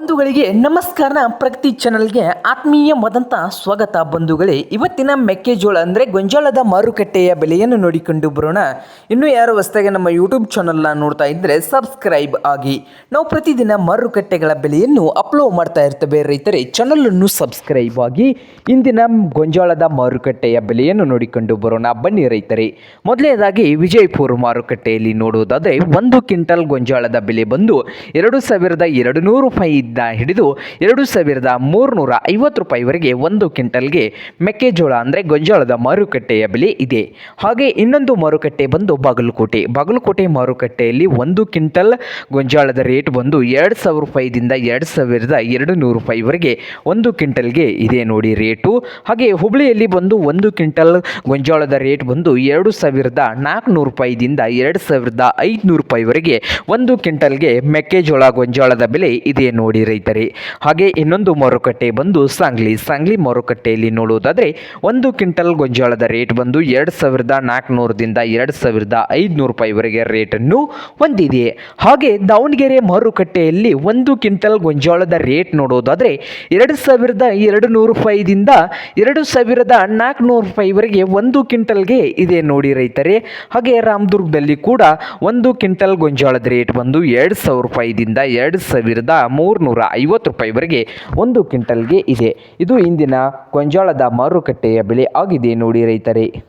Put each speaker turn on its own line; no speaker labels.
ಬಂಧುಗಳಿಗೆ ನಮಸ್ಕಾರ ಪ್ರಗತಿ ಚಾನಲ್ಗೆ ಆತ್ಮೀಯವಾದಂಥ ಸ್ವಾಗತ ಬಂಧುಗಳೇ. ಇವತ್ತಿನ ಮೆಕ್ಕೆಜೋಳ ಅಂದರೆ ಗೊಂಜಾಳದ ಮಾರುಕಟ್ಟೆಯ ಬೆಲೆಯನ್ನು ನೋಡಿಕೊಂಡು ಬರೋಣ. ಇನ್ನೂ ಯಾರು ಹೊಸದಾಗಿ ನಮ್ಮ ಯೂಟ್ಯೂಬ್ ಚಾನಲ್ನ ನೋಡ್ತಾ ಇದ್ದರೆ ಸಬ್ಸ್ಕ್ರೈಬ್ ಆಗಿ. ನಾವು ಪ್ರತಿದಿನ ಮಾರುಕಟ್ಟೆಗಳ ಬೆಲೆಯನ್ನು ಅಪ್ಲೋಡ್ ಮಾಡ್ತಾ ಇರ್ತೇವೆ. ರೈತರೇ ಚಾನಲನ್ನು ಸಬ್ಸ್ಕ್ರೈಬ್ ಆಗಿ. ಇಂದಿನ ಗೊಂಜಾಳದ ಮಾರುಕಟ್ಟೆಯ ಬೆಲೆಯನ್ನು ನೋಡಿಕೊಂಡು ಬರೋಣ. ಬನ್ನಿ ರೈತರೇ, ಮೊದಲನೇದಾಗಿ ವಿಜಯಪುರ ಮಾರುಕಟ್ಟೆಯಲ್ಲಿ ನೋಡುವುದಾದರೆ ಒಂದು ಕ್ವಿಂಟಲ್ ಗೊಂಜಾಳದ ಬೆಲೆ ಬಂದು ಎರಡು ಸಾವಿರದ ಎರಡು ನೂರು ರೂಪಾಯಿಯಿಂದ ಹಿಡಿದು ಎರಡು ಸಾವಿರದ ಮೂರುನೂರ ಐವತ್ತು ರೂಪಾಯಿವರೆಗೆ ಒಂದು ಕ್ವಿಂಟಲ್ಗೆ ಮೆಕ್ಕೆಜೋಳ ಅಂದರೆ ಗೊಂಜಾಳದ ಮಾರುಕಟ್ಟೆಯ ಬೆಲೆ ಇದೆ. ಹಾಗೆ ಇನ್ನೊಂದು ಮಾರುಕಟ್ಟೆ ಬಂದು ಬಾಗಲಕೋಟೆ. ಬಾಗಲಕೋಟೆ ಮಾರುಕಟ್ಟೆಯಲ್ಲಿ ಒಂದು ಕ್ವಿಂಟಲ್ ಗೊಂಜಾಳದ ರೇಟ್ ಬಂದು ಎರಡು ಸಾವಿರ ರೂಪಾಯಿದಿಂದ ಎರಡು ಸಾವಿರದ ಎರಡು ನೂರು ರೂಪಾಯಿವರೆಗೆ ಒಂದು ಕ್ವಿಂಟಲ್ಗೆ ಇದೆ ನೋಡಿ ರೇಟು. ಹಾಗೆ ಹುಬ್ಳಿಯಲ್ಲಿ ಬಂದು ಒಂದು ಕ್ವಿಂಟಲ್ ಗೊಂಜಾಳದ ರೇಟ್ ಬಂದು ಎರಡು ಸಾವಿರದ ನಾಲ್ಕುನೂರು ರೂಪಾಯಿದಿಂದ ಎರಡು ಸಾವಿರದ ಐದುನೂರು ರೂಪಾಯಿವರೆಗೆ ಒಂದು ಕ್ವಿಂಟಲ್ಗೆ ಮೆಕ್ಕೆಜೋಳ ಗೊಂಜಾಳದ ಬೆಲೆ ಇದೆ ನೋಡಿ ರೈತರೇ. ಹಾಗೆ ಇನ್ನೊಂದು ಮಾರುಕಟ್ಟೆ ಬಂದು ಸಾಂಗ್ಲಿ. ಸಾಂಗ್ಲಿ ಮಾರುಕಟ್ಟೆಯಲ್ಲಿ ನೋಡುವುದಾದರೆ ಒಂದು ಕ್ವಿಂಟಲ್ ಗೊಂಜಾಳದ ರೇಟ್ ಬಂದು ಎರಡು ಸಾವಿರದ ನಾಲ್ಕುನೂರದಿಂದ ಎರಡು ಸಾವಿರದ ಐದುನೂರು ರೂಪಾಯಿವರೆಗೆ ರೇಟನ್ನು ಹೊಂದಿದೆ. ಹಾಗೆ ದಾವಣಗೆರೆ ಮಾರುಕಟ್ಟೆಯಲ್ಲಿ ಒಂದು ಕ್ವಿಂಟಲ್ ಗೊಂಜಾಳದ ರೇಟ್ ನೋಡೋದಾದರೆ ಎರಡು ಸಾವಿರದ ಎರಡು ನೂರು ರೂಪಾಯಿದಿಂದ ಎರಡು ಸಾವಿರದ ನಾಲ್ಕುನೂರು ರೂಪಾಯಿವರೆಗೆ ಒಂದು ಕ್ವಿಂಟಲ್ಗೆ ಇದೆ ನೋಡಿ ರೈತರೇ. ಹಾಗೆ ರಾಮದುರ್ಗದಲ್ಲಿ ಕೂಡ ಒಂದು ಕ್ವಿಂಟಲ್ ಗೊಂಜಾಳದ ರೇಟ್ ಬಂದು ಎರಡು ಸಾವಿರ ರೂಪಾಯಿದಿಂದ ಎರಡು ಸಾವಿರದ ಮೂರುನೂರ ಐವತ್ತು ರೂಪಾಯಿವರೆಗೆ ಒಂದು ಕ್ವಿಂಟಲ್ಗೆ ಇದೆ. ಇದು ಇಂದಿನ ಗೊಂಜಾಳದ ಮಾರುಕಟ್ಟೆಯ ಬೆಲೆ ಆಗಿದೆ ನೋಡಿ ರೈತರೇ.